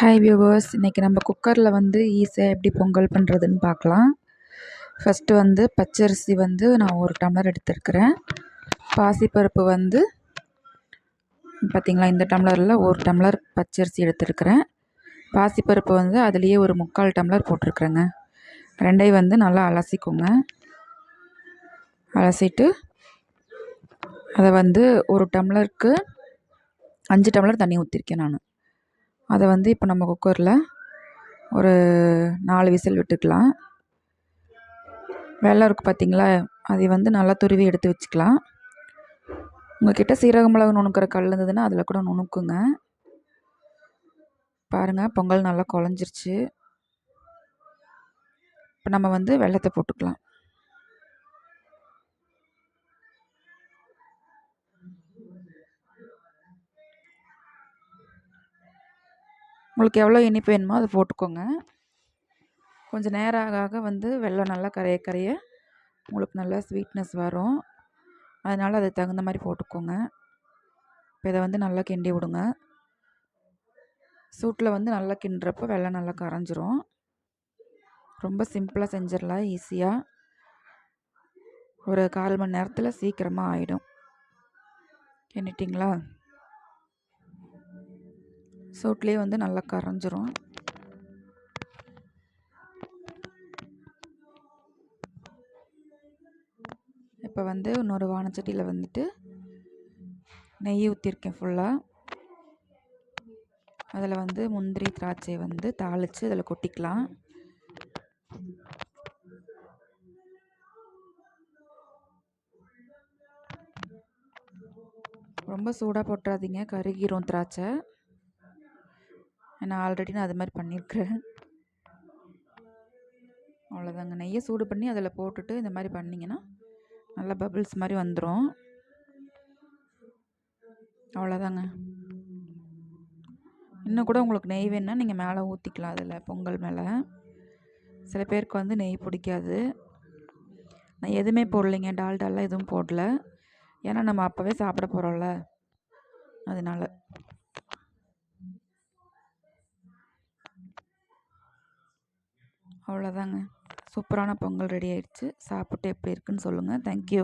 Hi viewers இன்றைக்கி நம்ம குக்கரில் வந்து ஈஸியாக எப்படி பொங்கல் பண்ணுறதுன்னு பார்க்கலாம். ஃபஸ்ட்டு வந்து பச்சரிசி வந்து நான் ஒரு டம்ளர் எடுத்துருக்கிறேன். பாசிப்பருப்பு வந்து பார்த்திங்களா இந்த டம்ளரில் ஒரு டம்ளர் பச்சரிசி எடுத்துருக்கிறேன். பாசிப்பருப்பு வந்து அதுலேயே ஒரு முக்கால் டம்ளர் போட்டிருக்குறேங்க. ரெண்டையும் வந்து நல்லா அலசிக்கோங்க. அலசிட்டு அதை வந்து ஒரு டம்ளருக்கு அஞ்சு டம்ளர் தண்ணி ஊற்றிருக்கேன் நான். அதை வந்து இப்போ நம்ம குக்கரில் ஒரு நாலு விசில் விட்டுக்கலாம். வெள்ளம் இருக்குது பார்த்திங்களா? அதை வந்து நல்லா துருவி எடுத்து வச்சுக்கலாம். உங்கள்கிட்ட சீரக மிளகு நுணுக்கிற கல் இருந்ததுன்னா அதில் கூட நுணுக்குங்க. பாருங்கள் பொங்கல் நல்லா குழஞ்சிருச்சு. இப்போ நம்ம வந்து வெள்ளத்தை போட்டுக்கலாம். உங்களுக்கு எவ்வளோ இனிப்பு வேணுமோ அதை போட்டுக்கோங்க. கொஞ்சம் நேரம் ஆக ஆக வந்து வெள்ளம் நல்லா கரைய கரைய உங்களுக்கு நல்லா ஸ்வீட்னஸ் வரும். அதனால் அதுக்கு தகுந்த மாதிரி போட்டுக்கோங்க. இப்போ இதை வந்து நல்லா கிண்டி விடுங்க. சூட்டில் வந்து நல்லா கிண்டுறப்போ வெள்ளம் நல்லா கரைஞ்சிரும். ரொம்ப சிம்பிளாக செஞ்சிடலாம் ஈஸியாக ஒரு கால் மணி நேரத்தில் சீக்கிரமாக ஆகிடும் கிண்டிட்டிங்களா? சூட்லேயே வந்து நல்லா கரைஞ்சிரும். இப்போ வந்து இன்னொரு வானச்சட்டியில் வந்துட்டு நெய் ஊற்றிருக்கேன் ஃபுல்லாக அதில் வந்து முந்திரி திராட்சை வந்து தாளித்து அதில் கொட்டிக்கலாம். ரொம்ப சூடாக போட்டுறாதீங்க கருகிரும் திராட்சை. நான் ஆல்ரெடி நான் அது மாதிரி பண்ணியிருக்கிறேன் அவ்வளோதாங்க நெய்யை சூடு பண்ணி அதில் போட்டுட்டு இந்த மாதிரி பண்ணிங்கன்னா நல்லா பபிள்ஸ் மாதிரி வந்துடும் அவ்வளோதாங்க இன்னும் கூட உங்களுக்கு நெய் வேணுன்னா நீங்கள் மேலே ஊற்றிக்கலாம் அதில் பொங்கல் மேலே. சில பேருக்கு வந்து நெய் பிடிக்காது. நான் எதுவுமே போடலைங்க. டால்டாலாம் எதுவும் போடல. ஏன்னா நம்ம அப்போவே சாப்பிட போகிறோம்ல அதனால். அவ்வளோதாங்க. சூப்பரான பொங்கல் ரெடி ஆயிடுச்சு. சாப்பிட்டு எப்படி இருக்குன்னு சொல்லுங்கள் தேங்க்யூ